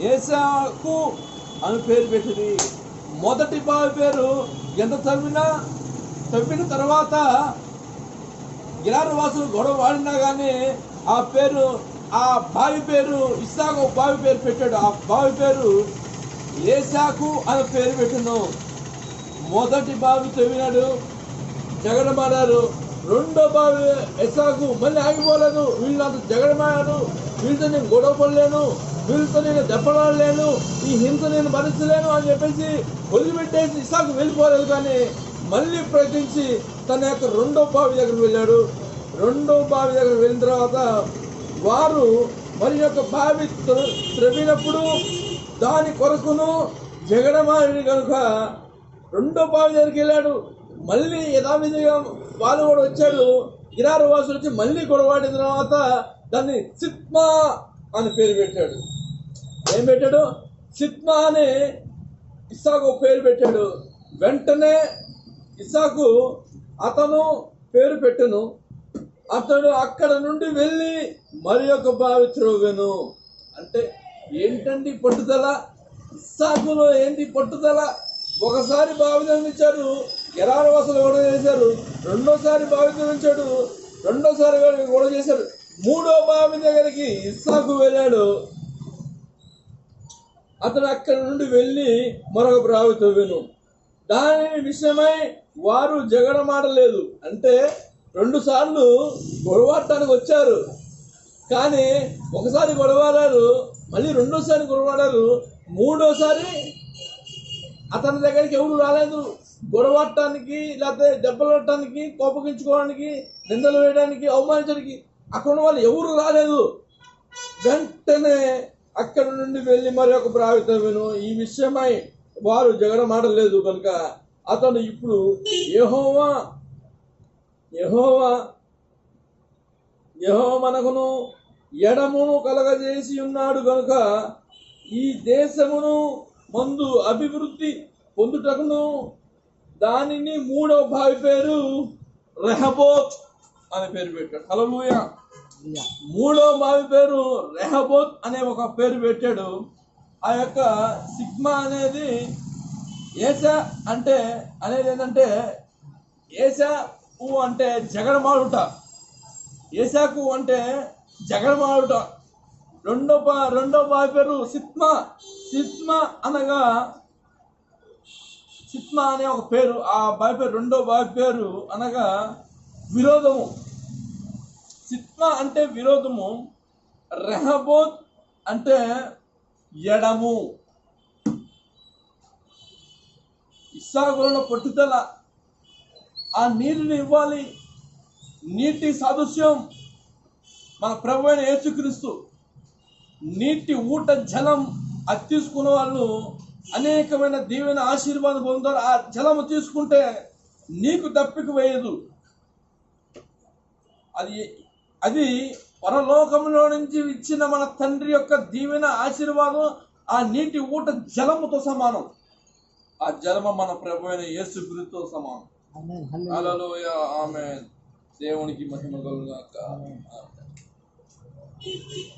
ఏసాకు అని పేరు పెట్టింది. మొదటి బావి పేరు ఎంత తవ్వినా తవ్విన తర్వాత గిరారు వాసులు గొడవ వాడినా కానీ ఆ పేరు ఆ బావి పేరు ఇస్సాకు బావి పేరు పెట్టాడు. ఆ బావి పేరు ఏసాకు అని పేరు పెట్టిను మొదటి బావి తవ్వినాడు జగడమాడారు రెండో బావి ఎసాకు మళ్ళీ ఆగిపోలేదు. వీళ్ళు వీళ్ళంత జగడమాడారు వీళ్ళతో నేను గొడవ పడలేను. వీళ్ళతో నేను దెబ్బలాడలేను ఈ హింస నేను భరించలేను అని చెప్పేసి వదిలిపెట్టేసి ఇసాకు వెళ్ళిపోలేదు కానీ మళ్ళీ ప్రయత్నించి తన యొక్క రెండో బావి దగ్గరికి వెళ్ళాడు. రెండో బావి దగ్గరికి వెళ్ళిన తర్వాత వారు మరి యొక్క బావి త్ర- త్రవ్వినప్పుడు దాని కొరకును జగడమాడి కనుక రెండో బావి దగ్గరికి వెళ్ళాడు. మళ్ళీ యథావిధిగా వాళ్ళు కూడా వచ్చాడు ఇరారు వాసులు వచ్చి మళ్ళీ గొడవాడిన తర్వాత దాన్ని సిత్మా అని పేరు పెట్టాడు. ఏం పెట్టాడు? సిత్మా అని ఇస్సాకు పేరు పెట్టాడు. వెంటనే ఇస్సాకు అతను పేరు పెట్టును. అతడు అక్కడ నుండి వెళ్ళి మరి ఒక బావి అంటే ఏంటండి పట్టుదల? ఇస్సాకులో ఏంటి పట్టుదల? ఒకసారి బావి నిర్మించారు ఎరాల వసలు గొడవ చేశారు. రెండోసారి బావి నిర్మించాడు రెండోసారి గొడవ చేశారు. మూడో బావి దగ్గరికి ఇస్సాకు వెళ్ళాడు. అతను అక్కడి నుండి వెళ్ళి మరొక ప్రావి తవ్వెను దాని విషయమై వారు జగడమాడలేదు అంటే రెండు సార్లు గొడవాడటానికి వచ్చారు. కానీ ఒకసారి గొడవాడారు మళ్ళీ రెండోసారి గొడవాడారు మూడోసారి అతని దగ్గరికి ఎవరు రాలేదు. గొడవటానికి లేకపోతే దెబ్బలు కొట్టడానికి కోపగించుకోవడానికి నిందలు వేయడానికి అవమానించడానికి అక్కడ ఉన్న వాళ్ళు ఎవరు రాలేదు. వెంటనే అక్కడ నుండి వెళ్ళి మరి ఒక ప్రావితమేను ఈ విషయమై వారు జగడమాడలేదు కనుక అతను ఇప్పుడు యెహోవా యహోవా యహో మనకును ఎడమును కలగజేసి ఉన్నాడు కనుక ఈ దేశమును మందు అభివృద్ధి పొందుటకును దానిని మూడవ భావి పేరు రెహబోత్ అని పేరు పెట్టాడు. హల్లెలూయా. మూడో బావి పేరు రెహబోత్ అనే ఒక పేరు పెట్టాడు. ఆ యొక్క సిగ్మా అనేది ఏసా అంటే అనేది ఏంటంటే ఏసా ఊ అంటే జగడమాడుట ఏసాకు అంటే జగడమాడుట రెండో బా రెండో బావి పేరు సిత్మా. సిత్మా అనగా సిత్మా అనే ఒక పేరు. ఆ బావి పేరు రెండో బావి పేరు అనగా విరోధము. సిత్మా అంటే విరోధము రెహబోత్ అంటే ఎడము. ఇస్సాగులను పట్టుదల ఆ నీరుని ఇవ్వాలి. నీటి సాదృశ్యం మన ప్రభు అయిన యేసుక్రీస్తు. నీటి ఊట జలం అది తీసుకున్న వాళ్ళు అనేకమైన దీవెన ఆశీర్వాదం పొందుతారు ఆ జలము తీసుకుంటే నీకు దప్పిక వేయదు. అది అది పరలోకంలో నుంచి ఇచ్చిన మన తండ్రి యొక్క దీవెన ఆశీర్వాదం ఆ నీటి ఊట జలముతో సమానం. ఆ జలము మన ప్రభు అయిన యేసు గురితో సమానం. హల్లెలూయా. ఆమె దేవునికి మహిమ కలుగాక